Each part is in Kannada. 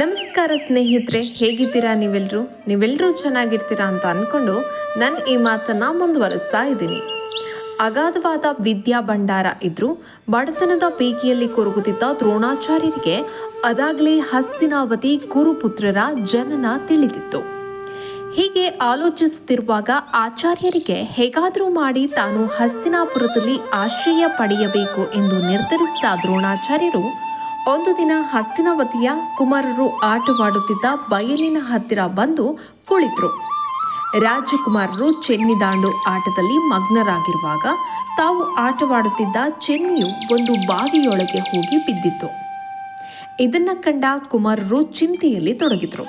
ನಮಸ್ಕಾರ ಸ್ನೇಹಿತರೆ, ಹೇಗಿದ್ದೀರಾ ನೀವೆಲ್ಲರೂ ನೀವೆಲ್ಲರೂ ಚೆನ್ನಾಗಿರ್ತೀರಾ ಅಂತ ಅಂದ್ಕೊಂಡು ನಾನು ಈ ಮಾತನ್ನು ಮುಂದುವರಿಸ್ತಾ ಇದ್ದೀನಿ. ಅಗಾಧವಾದ ವಿದ್ಯಾ ಭಂಡಾರ ಇದ್ರು, ಬಡತನದ ಪೀಕಿಯಲ್ಲಿ ಕೊರಗುತ್ತಿದ್ದ ದ್ರೋಣಾಚಾರ್ಯರಿಗೆ ಅದಾಗಲೇ ಹಸ್ತಿನಾವತಿ ಕುರುಪುತ್ರರ ಜನನ ತಿಳಿದಿತ್ತು. ಹೀಗೆ ಆಲೋಚಿಸುತ್ತಿರುವಾಗ ಆಚಾರ್ಯರಿಗೆ ಹೇಗಾದರೂ ಮಾಡಿ ತಾನು ಹಸ್ತಿನಾಪುರದಲ್ಲಿ ಆಶ್ರಯ ಪಡೆಯಬೇಕು ಎಂದು ನಿರ್ಧರಿಸಿದ ದ್ರೋಣಾಚಾರ್ಯರು ಒಂದು ದಿನ ಹಸ್ತಿನಾವತಿಯ ಕುಮಾರರು ಆಟವಾಡುತ್ತಿದ್ದ ಬಯಲಿನ ಹತ್ತಿರ ಬಂದು ಕುಳಿತರು. ರಾಜಕುಮಾರರು ಚೆನ್ನಿದಾಂಡು ಆಟದಲ್ಲಿ ಮಗ್ನರಾಗಿರುವಾಗ ತಾವು ಆಟವಾಡುತ್ತಿದ್ದ ಚೆನ್ನಿಯು ಒಂದು ಬಾವಿಯೊಳಗೆ ಹೋಗಿ ಬಿದ್ದಿತ್ತು. ಇದನ್ನು ಕಂಡ ಕುಮಾರರು ಚಿಂತೆಯಲ್ಲಿ ತೊಡಗಿದ್ರು.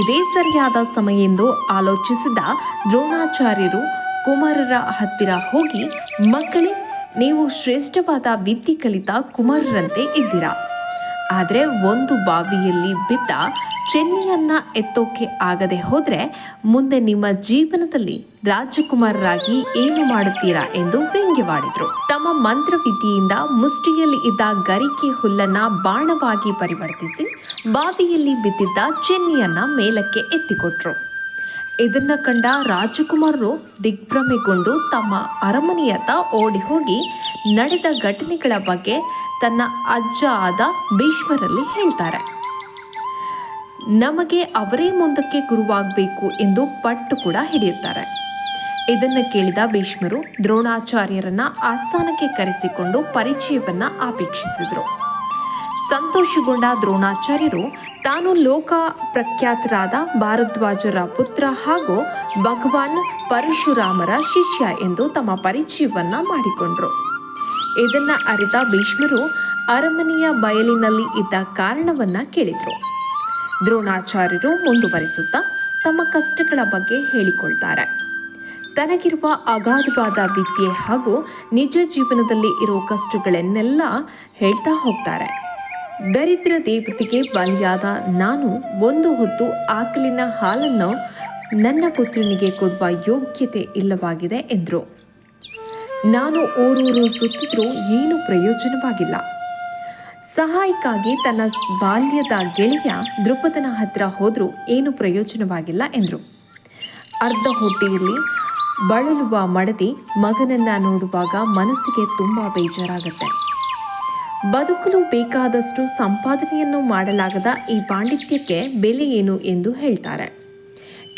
ಇದೇ ಸರಿಯಾದ ಸಮಯ ಎಂದು ಆಲೋಚಿಸಿದ ದ್ರೋಣಾಚಾರ್ಯರು ಕುಮಾರರ ಹತ್ತಿರ ಹೋಗಿ, ಮಕ್ಕಳೇ, ನೀವು ಶ್ರೇಷ್ಠವಾದ ವಿದ್ಯೆ ಕಲಿತ ಕುಮಾರರಂತೆ ಇದ್ದೀರಾ? ಆದರೆ ಒಂದು ಬಾವಿಯಲ್ಲಿ ಬಿದ್ದ ಚೆನ್ನಿಯನ್ನು ಎತ್ತೋಕೆ ಆಗದೆ ಹೋದರೆ ಮುಂದೆ ನಿಮ್ಮ ಜೀವನದಲ್ಲಿ ರಾಜಕುಮಾರರಾಗಿ ಏನು ಮಾಡುತ್ತೀರಾ ಎಂದು ವ್ಯಂಗ್ಯವಾಡಿದ್ರು. ತಮ್ಮ ಮಂತ್ರವಿದ್ಯೆಯಿಂದ ಮುಷ್ಟಿಯಲ್ಲಿ ಇದ್ದ ಗರಿಕೆ ಹುಲ್ಲನ್ನ ಬಾಣವಾಗಿ ಪರಿವರ್ತಿಸಿ ಬಾವಿಯಲ್ಲಿ ಬಿದ್ದಿದ್ದ ಚೆನ್ನಿಯನ್ನ ಮೇಲಕ್ಕೆ ಎತ್ತಿಕೊಟ್ರು. ಇದನ್ನ ಕಂಡ ರಾಜಕುಮಾರರು ದಿಗ್ಭ್ರಮೆಗೊಂಡು ತಮ್ಮ ಅರಮನೆಯತ್ತ ಓಡಿ ಹೋಗಿ ನಡೆದ ಘಟನೆಗಳ ಬಗ್ಗೆ ತನ್ನ ಅಜ್ಜ ಆದ ಭೀಷ್ಮರಲ್ಲಿ ಹೇಳ್ತಾರೆ. ನಮಗೆ ಅವರೇ ಮುಂದಕ್ಕೆ ಗುರುವಾಗಬೇಕು ಎಂದು ಪಟ್ಟು ಕೂಡ ಹಿಡಿಯುತ್ತಾರೆ. ಇದನ್ನು ಕೇಳಿದ ಭೀಷ್ಮರು ದ್ರೋಣಾಚಾರ್ಯರನ್ನ ಆಸ್ಥಾನಕ್ಕೆ ಕರೆಸಿಕೊಂಡು ಪರಿಚಯವನ್ನ ಅಪೇಕ್ಷಿಸಿದರು. ಸಂತೋಷಗೊಂಡ ದ್ರೋಣಾಚಾರ್ಯರು ತಾನು ಲೋಕ ಪ್ರಖ್ಯಾತರಾದ ಭಾರದ್ವಾಜರ ಪುತ್ರ ಹಾಗೂ ಭಗವಾನ್ ಪರಶುರಾಮರ ಶಿಷ್ಯ ಎಂದು ತಮ್ಮ ಪರಿಚಯವನ್ನ ಮಾಡಿಕೊಂಡರು. ಇದನ್ನ ಅರಿತ ಭೀಷ್ಮರು ಅರಮನೆಯ ಬಯಲಿನಲ್ಲಿ ಇದ್ದ ಕಾರಣವನ್ನ ಕೇಳಿದರು. ದ್ರೋಣಾಚಾರ್ಯರು ಮುಂದುವರಿಸುತ್ತಾ ತಮ್ಮ ಕಷ್ಟಗಳ ಬಗ್ಗೆ ಹೇಳಿಕೊಳ್ತಾರೆ. ತನಗಿರುವ ಅಗಾಧವಾದ ವಿದ್ಯೆ ಹಾಗೂ ನಿಜ ಜೀವನದಲ್ಲಿ ಇರೋ ಕಷ್ಟಗಳನ್ನೆಲ್ಲ ಹೇಳ್ತಾ ಹೋಗ್ತಾರೆ. ದರಿದ್ರ ದೇವತೆಗೆ ಬಲಿಯಾದ ನಾನು ಒಂದು ಹೊತ್ತು ಆಕಲಿನ ಹಾಲನ್ನು ನನ್ನ ಪುತ್ರನಿಗೆ ಕೊಡುವ ಯೋಗ್ಯತೆ ಇಲ್ಲವಾಗಿದೆ ಎಂದರು. ನಾನು ಊರೂರು ಸುತ್ತಿದ್ರೂ ಏನು ಪ್ರಯೋಜನವಾಗಿಲ್ಲ. ಸಹಾಯಕ್ಕಾಗಿ ತನ್ನ ಬಾಲ್ಯದ ಗೆಳೆಯ ದೃಪದನ ಹತ್ರ ಹೋದರೂ ಏನು ಪ್ರಯೋಜನವಾಗಿಲ್ಲ ಎಂದರು. ಅರ್ಧ ಹೊಟ್ಟೆಯಲ್ಲಿ ಬಳಲುವ ಮಡದಿ ಮಗನನ್ನ ನೋಡುವಾಗ ಮನಸ್ಸಿಗೆ ತುಂಬ ಬೇಜಾರಾಗುತ್ತೆ. ಬದುಕಲು ಬೇಕಾದಷ್ಟು ಸಂಪಾದನೆಯನ್ನು ಮಾಡಲಾಗದ ಈ ಪಾಂಡಿತ್ಯಕ್ಕೆ ಬೆಲೆ ಏನು ಎಂದು ಹೇಳ್ತಾರೆ.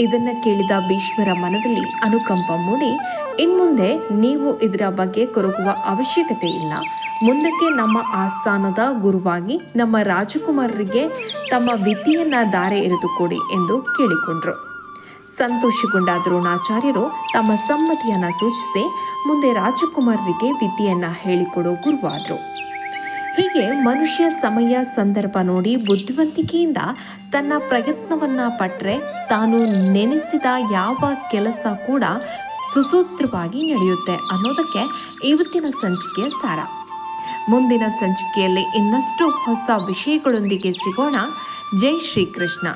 ಇದನ್ನು ಕೇಳಿದ ಭೀಷ್ಮರ ಮನದಲ್ಲಿ ಅನುಕಂಪ ಮೂಡಿ, ಇನ್ಮುಂದೆ ನೀವು ಇದರ ಬಗ್ಗೆ ಕೊರಗುವ ಅವಶ್ಯಕತೆ ಇಲ್ಲ. ಮುಂದಕ್ಕೆ ನಮ್ಮ ಆಸ್ಥಾನದ ಗುರುವಾಗಿ, ನಮ್ಮ ರಾಜಕುಮಾರರಿಗೆ ತಮ್ಮ ವಿದ್ಯೆಯನ್ನು ದಾರೆ ಎರೆದುಕೊಡಿ ಎಂದು ಕೇಳಿಕೊಂಡರು. ಸಂತೋಷಗೊಂಡ ದ್ರೋಣಾಚಾರ್ಯರು ತಮ್ಮ ಸಮ್ಮತಿಯನ್ನು ಸೂಚಿಸಿ, ಮುಂದೆ ರಾಜಕುಮಾರರಿಗೆ ವಿದ್ಯೆಯನ್ನು ಹೇಳಿಕೊಡೋ ಗುರುವಾದರು. ಹೀಗೆ ಮನುಷ್ಯ ಸಮಯ ಸಂದರ್ಭ ನೋಡಿ ಬುದ್ಧಿವಂತಿಕೆಯಿಂದ ತನ್ನ ಪ್ರಯತ್ನವನ್ನ ಪಟ್ಟರೆ ತಾನು ನೆನೆಸಿದ ಯಾವ ಕೆಲಸ ಕೂಡ ಸುಸೂತ್ರವಾಗಿ ನಡೆಯುತ್ತೆ ಅನ್ನೋದಕ್ಕೆ ಇವತ್ತಿನ ಸಂಚಿಕೆಯ ಸಾರ. ಮುಂದಿನ ಸಂಚಿಕೆಯಲ್ಲಿ ಇನ್ನಷ್ಟು ಹೊಸ ವಿಷಯಗಳೊಂದಿಗೆ ಸಿಗೋಣ. ಜೈ ಶ್ರೀಕೃಷ್ಣ.